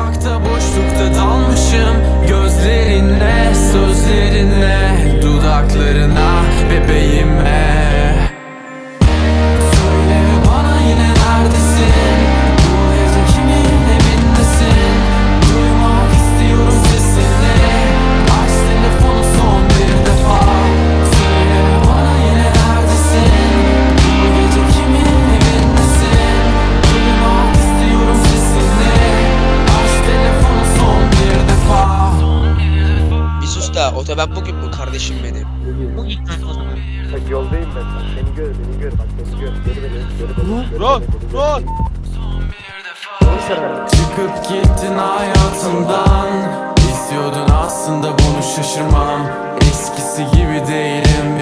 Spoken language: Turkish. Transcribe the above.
sokakta boşlukta dalmışım. Mesela ben bugün bu kardeşim benim. Bu ilk ben yoldayım ben. Bak gör, beni gör. Bak beni gör. Geri beni, geri beni. Run, run. Çıkıp gittin hayatımdan İstiyordun aslında bunu şaşırmam Eskisi gibi değilim